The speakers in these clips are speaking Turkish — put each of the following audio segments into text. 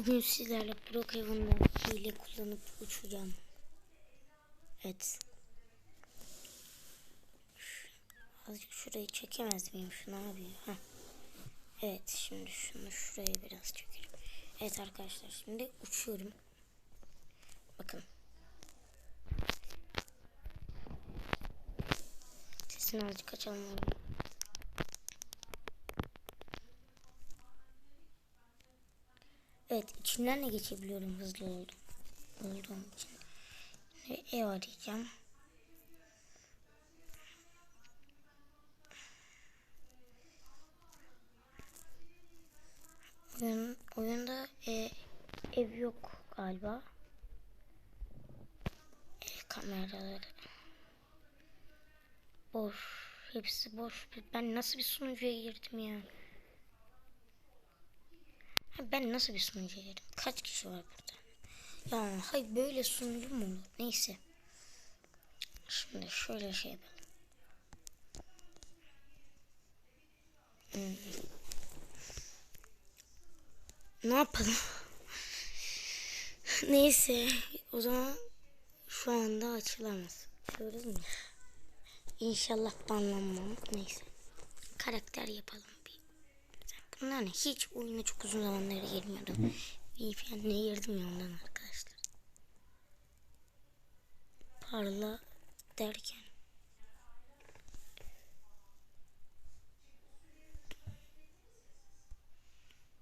Bugün sizlerle Brookhaven'da hile kullanıp uçacağım. Evet. Azıcık şurayı çekemez miyim? Şunu abi. Heh. Evet şimdi şunu şuraya biraz çekelim. Evet arkadaşlar şimdi uçuyorum. Bakın. Sesini azıcık açalım. Evet içinden de geçebiliyorum hızlı oldum. Olduğum için. Şimdi ev arayacağım. Oyun, oyunda e, ev yok galiba. E, kameraları. Boş. Hepsi boş. Ben nasıl bir sunucuya girdim ya? Ben nasıl bir sunucuya girdim? Kaç kişi var burada? Ya hay böyle sunucu mu olur? Neyse. Şimdi şöyle şey yapalım. Hmm. Ne yapalım? Neyse. O zaman şu anda açılamaz. Şöyle mi? İnşallah banlanmam. Neyse. Karakter yapalım ne? Hiç oyuna çok uzun zamanları girmiyordum. VPN'e girdim ya ondan arkadaşlar. Parla derken.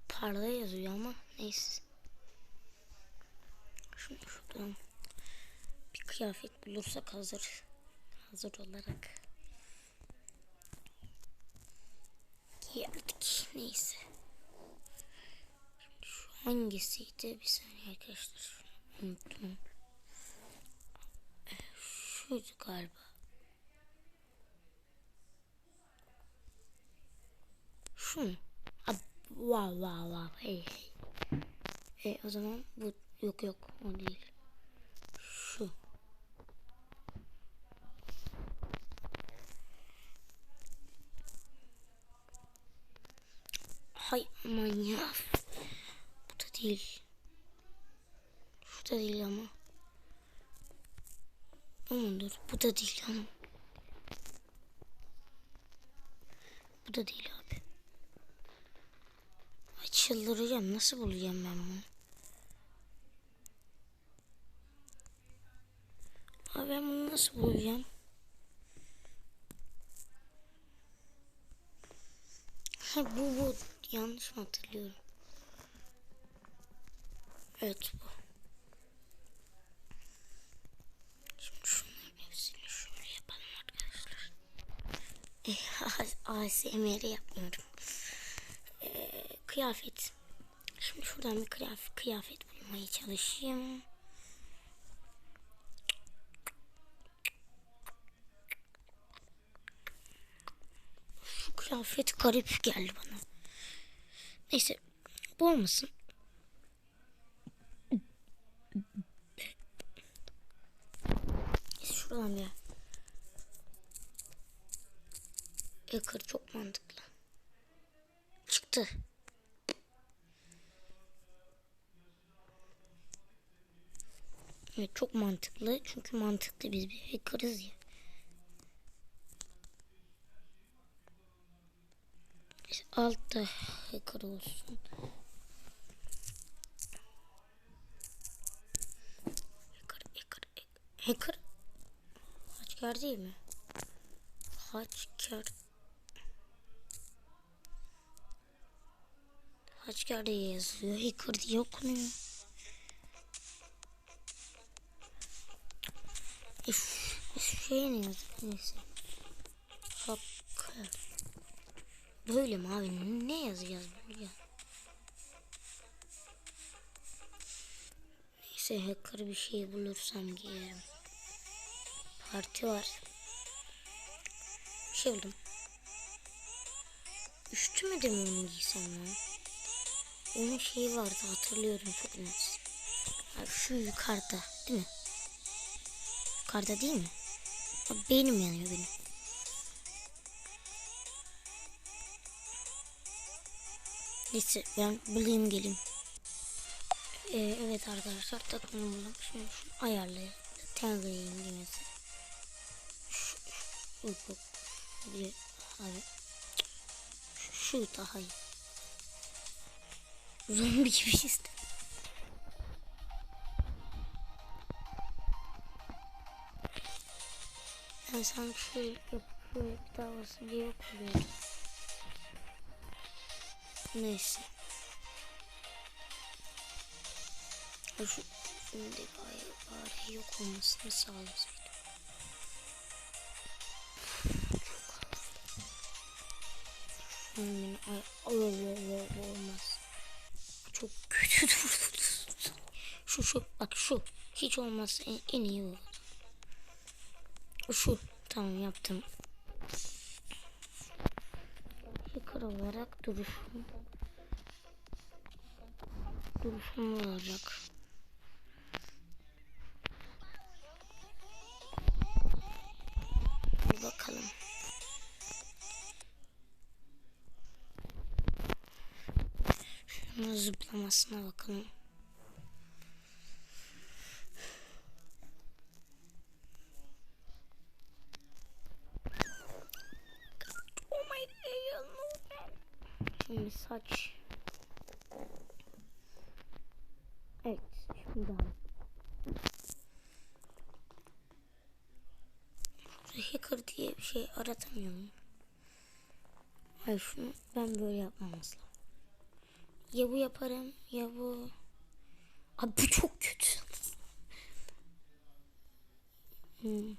Parla yazıyor ama neyse. Şimdi şuradan bir kıyafet bulursak hazır. Hazır olarak. Giyerdik. Neyse. Şu hangisiydi? Bir saniye arkadaşlar. Unuttum. Ee, Şuydu galiba. Şu mu? Wow wow wow. Hey hey. E, o zaman bu yok yok o değil. Şu. Hay aman ya. Bu da değil. Şu da değil ama. Bu mudur? Bu da değil ama. Bu da değil abi. Ay çıldıracağım. Nasıl bulacağım ben bunu? Abi ben bunu nasıl bulacağım? Bu bu. Yanlış mı hatırlıyorum? Evet bu. Şimdi şunların hepsini şöyle yapalım arkadaşlar. Eh, ASMR yapmıyorum. Ee, kıyafet. Şimdi şuradan bir kıyafet, kıyafet bulmaya çalışayım. Şu kıyafet garip geldi bana. Neyse. Bu olmasın. Neyse şuradan bir. Ekır çok mantıklı. Çıktı. Evet çok mantıklı. Çünkü mantıklı biz bir hacker'ız ya. Altta hacker olsun. Hacker, hacker, hacker. Hacker. Değil mi? Hacker. Hacker diye yazılıyor. Hacker diye okunuyor. Üf, şey ne yazık neyse. Hacker. Böyle mi abi? Ne yazacağız buraya? Neyse hacker bir şey bulursam giyerim. Parti var. Bir şey buldum. Üstüme de mi onu giysem ya? Onun şeyi vardı hatırlıyorum çok net. Abi şu yukarıda değil mi? Yukarıda değil mi? Abi beynim yanıyor benim. Neyse ben bulayım geleyim. Ee, evet arkadaşlar takımı buldum. Şimdi şunu ayarlayalım. Şu, şu, yok yok. Bir. Şu, şu daha iyi. Zombi gibi işte. Ben sanki şöyle yapıp şöyle bir daha basınca yok oluyordu. Neyse. Şu, şimdi bari, bari yok olmasını sağlasaydım. Amin. Ay, ay, ay, olmaz. Çok kötü durdu. Şu şu bak şu. Hiç olmazsa en, en iyi oldu. Şu. Tamam yaptım. Hacker olarak duruşum. Duruşum olacak. Bir bakalım. Şunun zıplamasına bakalım. Saç. Evet. Şimdi daha. Şurada hacker diye bir şey aratamıyorum. Hayır şunu ben böyle yapmam lazım. Ya bu yaparım ya bu. Abi bu çok kötü. Hmm.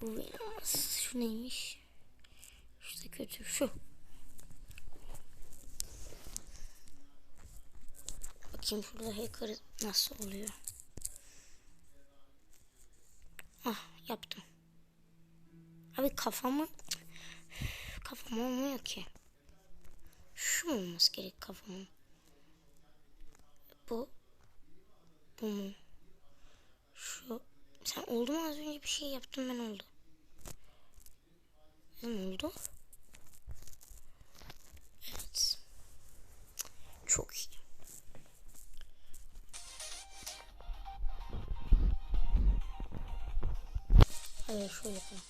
Bu benim. Şu neymiş? Şu da kötü. Şu. Bakayım burada hacker nasıl oluyor. Ah yaptım. Abi kafamı kafam olmuyor ki. Şu olması gerek kafamın? Bu bu mu? Şu sen oldu mu az önce bir şey yaptım ben oldu. Ne oldu? Evet. Çok iyi. Hayır şöyle yapalım.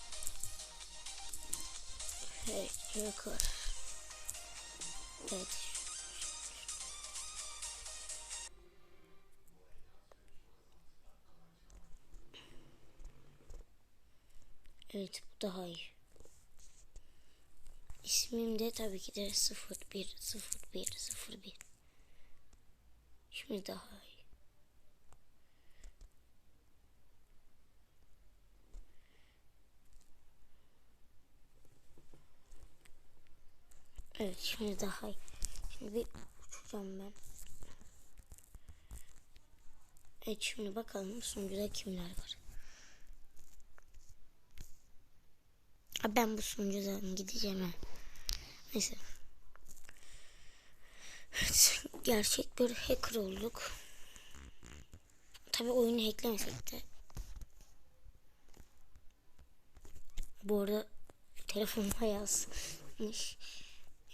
Evet, yukarı. Evet. Evet bu daha iyi. İsmim de tabii ki de 01 01 01. Şimdi daha iyi. Evet şimdi daha iyi. Şimdi bir uçacağım ben. Evet şimdi bakalım sunucuda kimler var. Ben bu sunucudan gideceğim ha. Neyse. Gerçek bir hacker olduk. Tabi oyunu hacklemesek de. Bu arada telefonuma yazmış.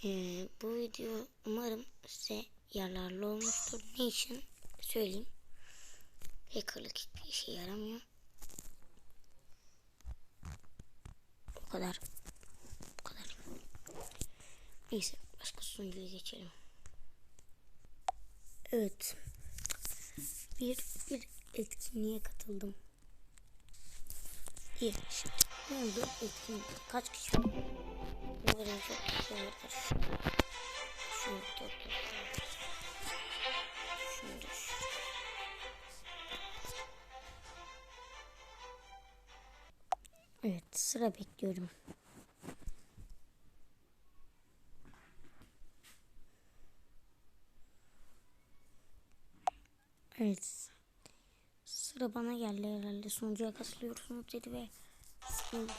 Ee, bu video umarım size yararlı olmuştur. Ne için söyleyeyim. Hackerlık hiçbir işe yaramıyor. Bu kadar. Bu kadar. Neyse başka sunucuya geçelim. Evet. Bir bir etkinliğe katıldım. İyi. Ne oldu? Etkinlik. Kaç kişi? Umarım çok kişi vardır. Şunu topla. Şunu da şu. Evet sıra bekliyorum. Evet. Sıra bana geldi herhalde. Sunucuya katılıyorsunuz dedi ve sıkıldı.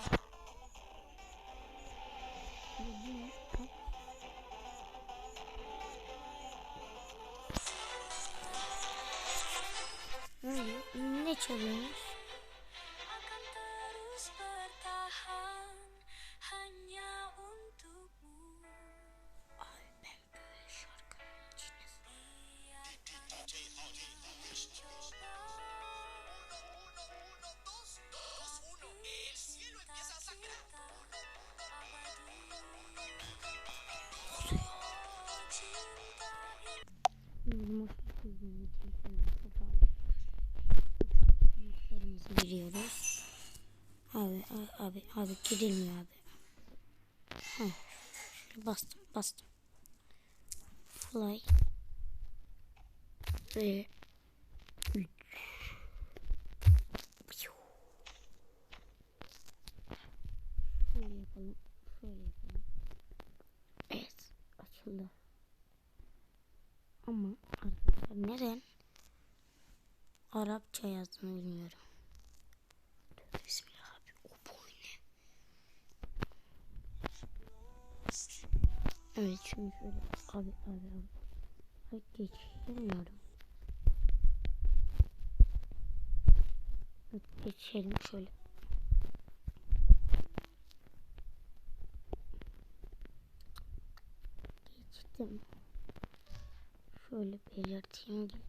Abi, abi. Heh. Şöyle bastım, bastım. Fly. Ve 3. Şöyle. Şöyle. Evet. Açıldı. Ama arkadaşlar neden Arapça yazdığını bilmiyorum. Tövbe Bismillah abi. O boy ne? Evet şimdi şöyle abi abi abi. Geçemiyorum. Geçelim şöyle. Geçtim. Şöyle belirteyim geçtim.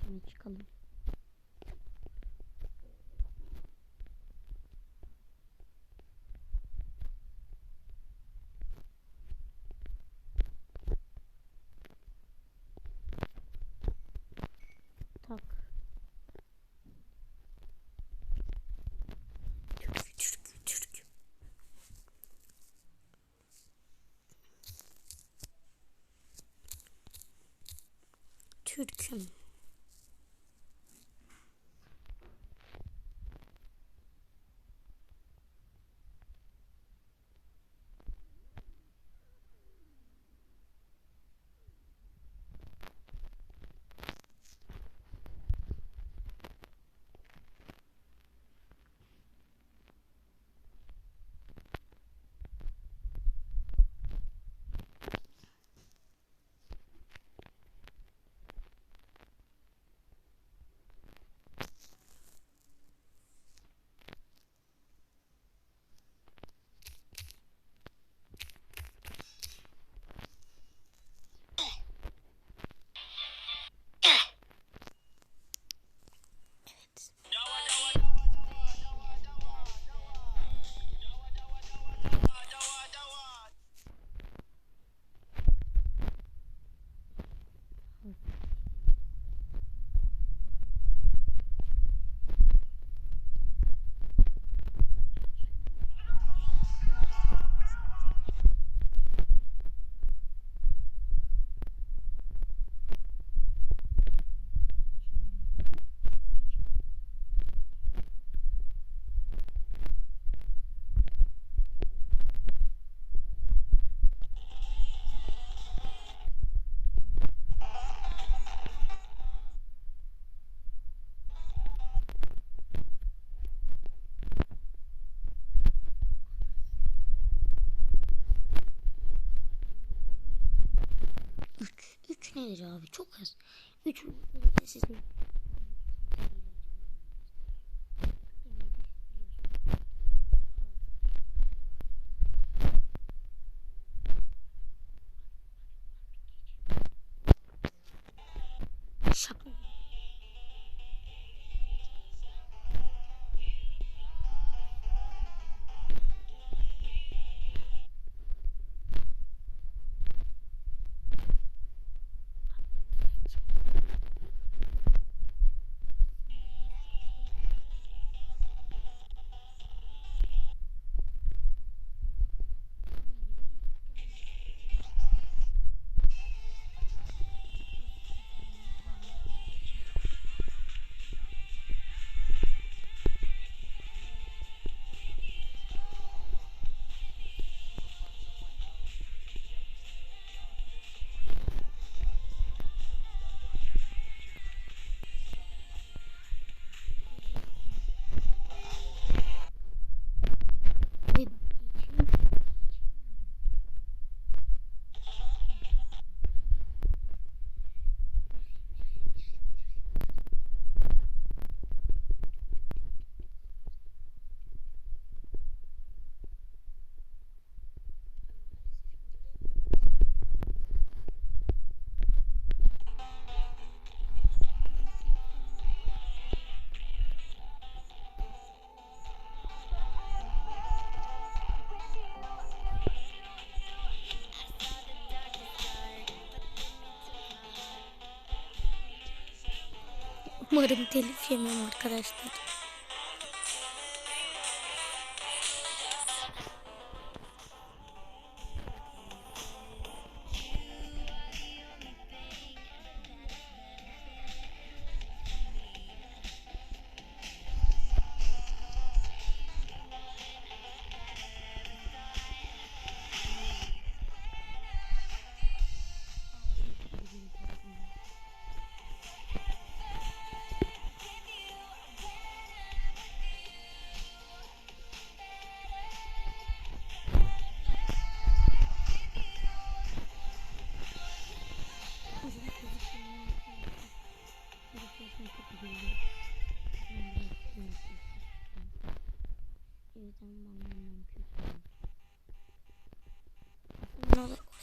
Şimdi çıkalım. Mm. 3 nedir abi? Çok az. 3 sizin. Umarım telif yemem arkadaşlar.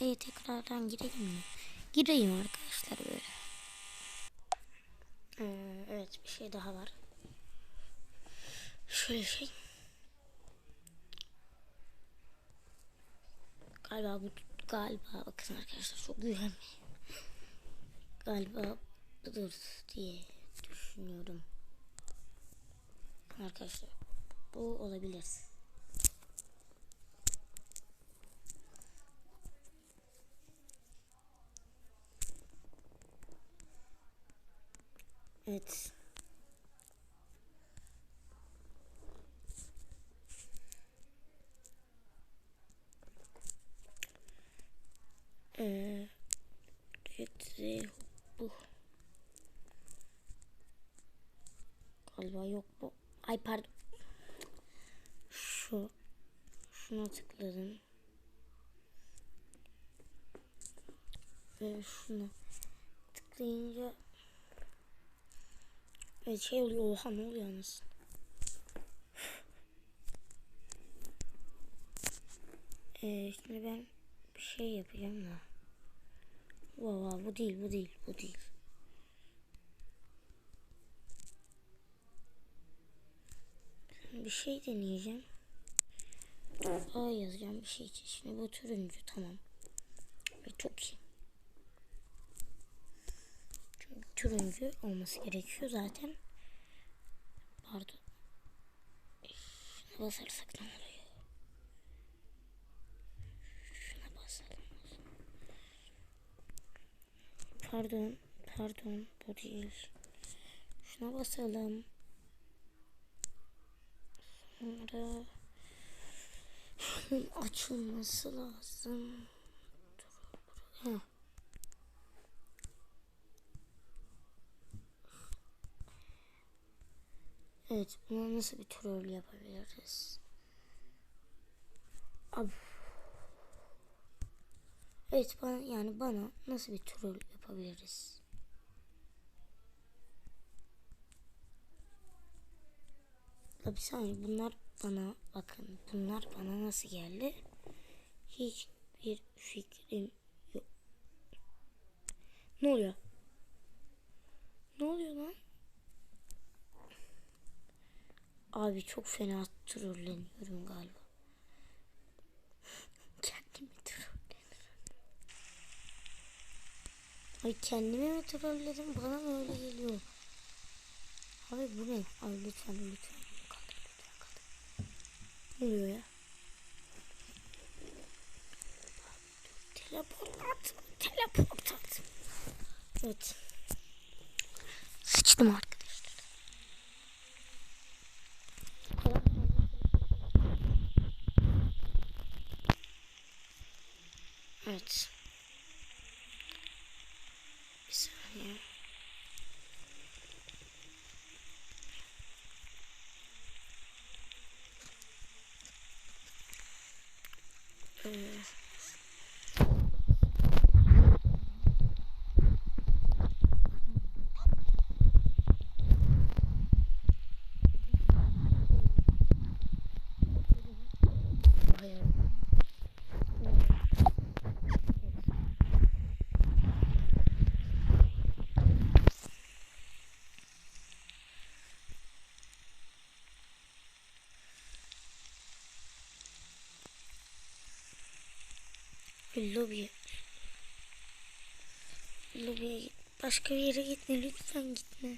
Oraya tekrardan gireyim mi? Gireyim arkadaşlar böyle. Ee, evet bir şey daha var. Şöyle şey. Galiba bu galiba bakın arkadaşlar çok güvenmeyin. Galiba budur diye düşünüyorum. Arkadaşlar bu olabilir. Evet. Ee, evet, bu. Galiba yok bu. Ay pardon. Şu. Şuna tıkladım. Ve şuna tıklayınca Evet şey oluyor. Oha ne oluyor anasın. Ee, şimdi ben bir şey yapacağım da. Wow, bu değil bu değil bu değil. Bir şey deneyeceğim. A yazacağım bir şey için. Şimdi bu turuncu tamam. Ve çok iyi. Çünkü turuncu olması gerekiyor zaten. Pardon. Şuna basarsak ne oluyor? Şuna basalım. Pardon. Pardon. Bu değil. Şuna basalım. Sonra açılması lazım. Dur, Heh. Evet, buna nasıl bir troll yapabiliriz? Abi. Evet, bana yani bana nasıl bir troll yapabiliriz? La bir bunlar bana bakın bunlar bana nasıl geldi? Hiçbir fikrim yok. Ne oluyor? Ne oluyor lan? Abi çok fena trolleniyorum galiba. Kendimi trolleniyorum. Ay kendimi mi trolledim? Bana mı öyle geliyor? Abi bu ne? Abi lütfen lütfen. Kaldır lütfen kaldır. Ne oluyor ya? Teleport at. Teleport at. Evet. Sıçtım arkadaşlar. Evet. Bir saniye. Ee, hayır. Bir lobiye. Lobiye git. Başka bir yere gitme lütfen gitme.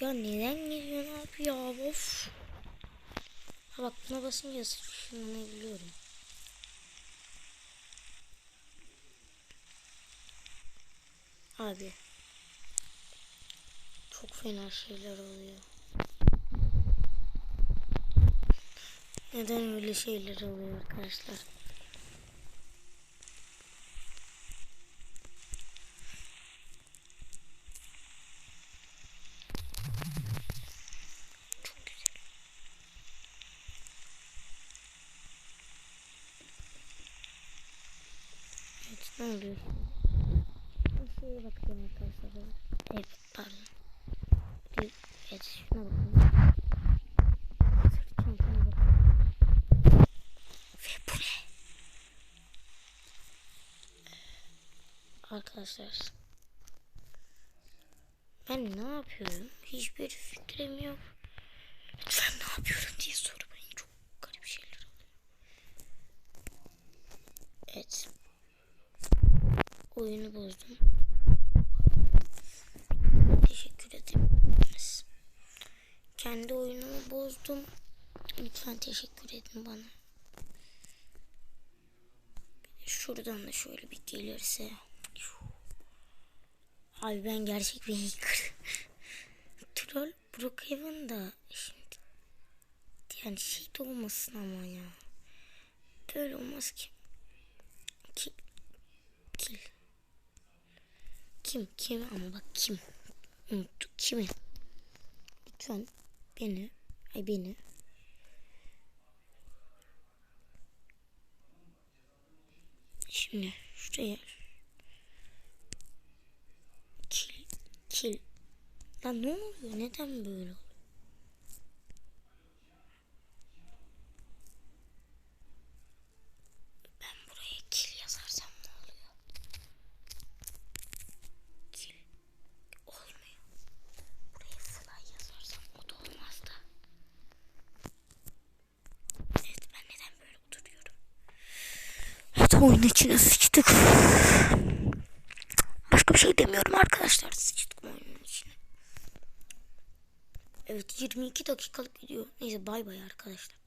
Ya neden geliyor abi of. Ha bak buna basınca ışınlanabiliyorum. Abi. Çok fena şeyler oluyor. Neden öyle şeyler oluyor arkadaşlar? Çok güzel. Evet ne oluyor? Bir bakıyorum arkadaşlar. Evet pardon. Bir, evet şuna bakalım. Arkadaşlar. Ben ne yapıyorum? Hiçbir fikrim yok. Lütfen ne yapıyorum diye sormayın. Çok garip şeyler oluyor. Evet. Oyunu bozdum. Teşekkür ederim. Kendi oyunumu bozdum. Lütfen teşekkür edin bana. Şuradan da şöyle bir gelirse. Abi ben gerçek bir hacker. Troll Brookhaven da şimdi yani şey de olmasın ama ya. Böyle olmaz ki. Ki Kil. Kim kim ama bak kim. Unuttuk kimi. Lütfen beni ay beni Şimdi şuraya kil kil Lan ne oluyor? Neden böyle oluyor? Ben buraya kil yazarsam ne oluyor? Kil olmuyor. Buraya fly yazarsam o da olmaz da. Evet ben neden böyle oturuyorum? Evet oyun içine sıçtık. Başka bir şey demiyorum arkadaşlar. Sıçtık oyunun içine. Evet 22 dakikalık video. Neyse bay bay arkadaşlar.